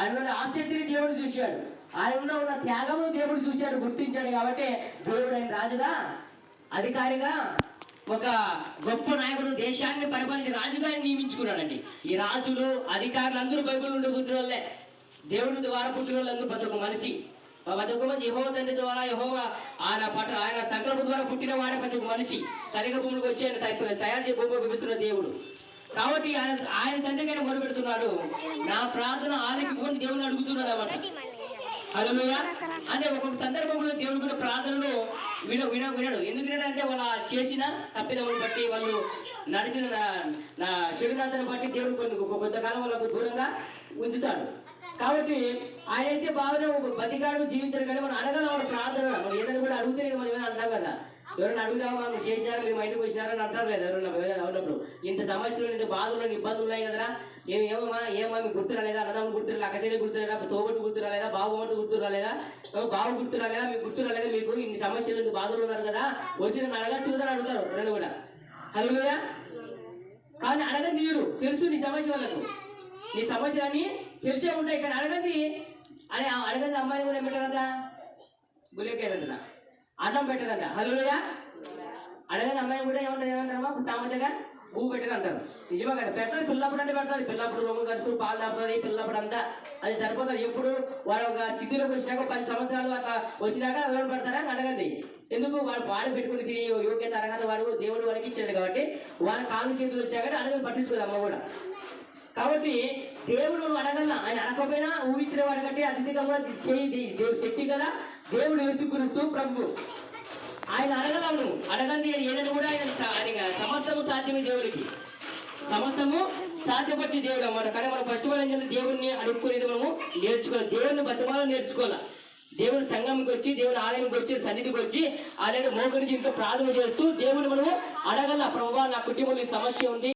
ఆయనలో ఆసక్తిని దేవుడు చూశాడు. ఆయనలో ఉన్న త్యాగమును దేవుడు చూశాడు గుర్తించాడు కాబట్టి దేవుడు ఆయన రాజుగా అధికారిగా ఒక గొప్ప నాయకుడు దేశాన్ని పరిపాలించే రాజుగా నియమించుకున్నాడండి. ఈ రాజులు అధికారులు అందరూ బైబుల్ ఉండే పుట్టిన వాళ్ళే దేవుడి ద్వారా పుట్టిన వాళ్ళందరూ ప్రతి ఒక్క మనిషి. ప్రతి ఒక్క మంది యహో తండ్రి ద్వారా యహో ఆయన పట ఆయన సంకల్పం ద్వారా పుట్టిన వాడే ప్రతి ఒక్క మనిషి. కలిగ భూములకు వచ్చి ఆయన తయారు చేయ భూమి దేవుడు. కాబట్టి ఆయన ఆయన తండ్రికైనా మొదలు పెడుతున్నాడు. నా ప్రార్థన ఆలకిపోని దేవుని అడుగుతున్నాడు అన్నమాట. హలో అంటే ఒక్కొక్క సందర్భంలో దేవుడు కూడా ప్రార్థనలు విన విన వినడు. ఎందుకు వినడంటే వాళ్ళ చేసిన తప్పిదములు బట్టి వాళ్ళు నడిచిన నా- నా బట్టి దేవుడు కొన్ని ఒక కొంతకాలం వాళ్ళకు దూరంగా ఉంచుతాడు. కాబట్టి ఆయన అయితే బాగానే ఒక బతికాడు జీవించాడు కానీ మనం అడగాలి వాళ్ళ ప్రార్థన మనం ఏమైనా అంటాం కదా. ఎవరైనా అడుగుదామా మనం చేసినారా మీ మైండ్కి వచ్చినారని అంటారు కదా ఎవరైనా ఎవరైనా ఉన్నప్పుడు ఇంత సమస్యలు ఇంత బాధలు ఇబ్బందులు ఉన్నాయి కదా ఏమి ఏమమ్మా ఏమా మీకు గుర్తు రాలేదా అన్నదమ్ములు గుర్తు రాలేదా అక్కచెల్లి గుర్తు రాలేదా తోబట్టు గుర్తు రాలేదా బాబు మట్టు గుర్తు రాలేదా బాబు గుర్తు రాలేదా మీకు గుర్తు రాలేదా మీకు ఇన్ని సమస్యలు ఇంత బాధలు ఉన్నారు కదా. వచ్చి నన్ను అడగచ్చు కదా అని అడుగుతారు రెండు కూడా. హలో కానీ అడగదు మీరు. తెలుసు నీ సమస్య వాళ్ళకు. నీ సమస్యలన్నీ తెలిసే ఉంటాయి. ఇక్కడ అడగది అరే ఆ అడగది అమ్మాయిని కూడా ఏమంటారు కదా గులేకేదంట అన్నం పెట్టదంట. హలోయా అడగని అమ్మాయి కూడా ఏమంటారు ఏమంటారమ్మా? సామెతగా భూ పెట్టగా అంటారు. నిజమే కదా? పెట్టాలి పిల్లప్పుడు అంటే పెడతారు పిల్లప్పుడు రొమ్ము ఖర్చు పాలు తాపుతుంది పిల్లప్పుడు అంతా అది సరిపోతుంది. ఎప్పుడు వాడు ఒక స్థితిలోకి వచ్చినాక పది సంవత్సరాలు అట్లా వచ్చినాక ఎవరు పడతారా? అని అడగండి. ఎందుకు? వాడు వాడు పెట్టుకుని తిని యోగ్యత అడగని వాడు దేవుడు వాడికి ఇచ్చాడు కాబట్టి వాడి కాలు చేతులు వచ్చినాక అడగని పట్టించుకోదు అమ్మ కూడా. కాబట్టి దేవుడు నువ్వు అడగల ఆయన అడగకపోయినా ఊహించిన వాడి కంటే అధికంగా చేయి దేవుడు శక్తి గల దేవుడు యేసుక్రీస్తు ప్రభు. ఆయన అడగల నువ్వు అడగంది ఏదైనా కూడా ఆయన ఆయన సమస్తము సాధ్యమే దేవుడికి. సమస్తము సాధ్యపరిచే దేవుడు అన్నమాట. కానీ మనం ఫస్ట్ వాళ్ళు ఏంటంటే దేవుడిని అడుక్కునేది మనము నేర్చుకోవాలి. దేవుడిని బతిమాలో నేర్చుకోవాలి? దేవుని సంఘంకి వచ్చి దేవుని ఆలయంకి వచ్చి సన్నిధికి వచ్చి అలాగే మోకరికి ఇంట్లో ప్రార్థన చేస్తూ దేవుని మనము అడగల. ప్రభావ నా కుటుంబంలో ఈ సమస్య ఉంది.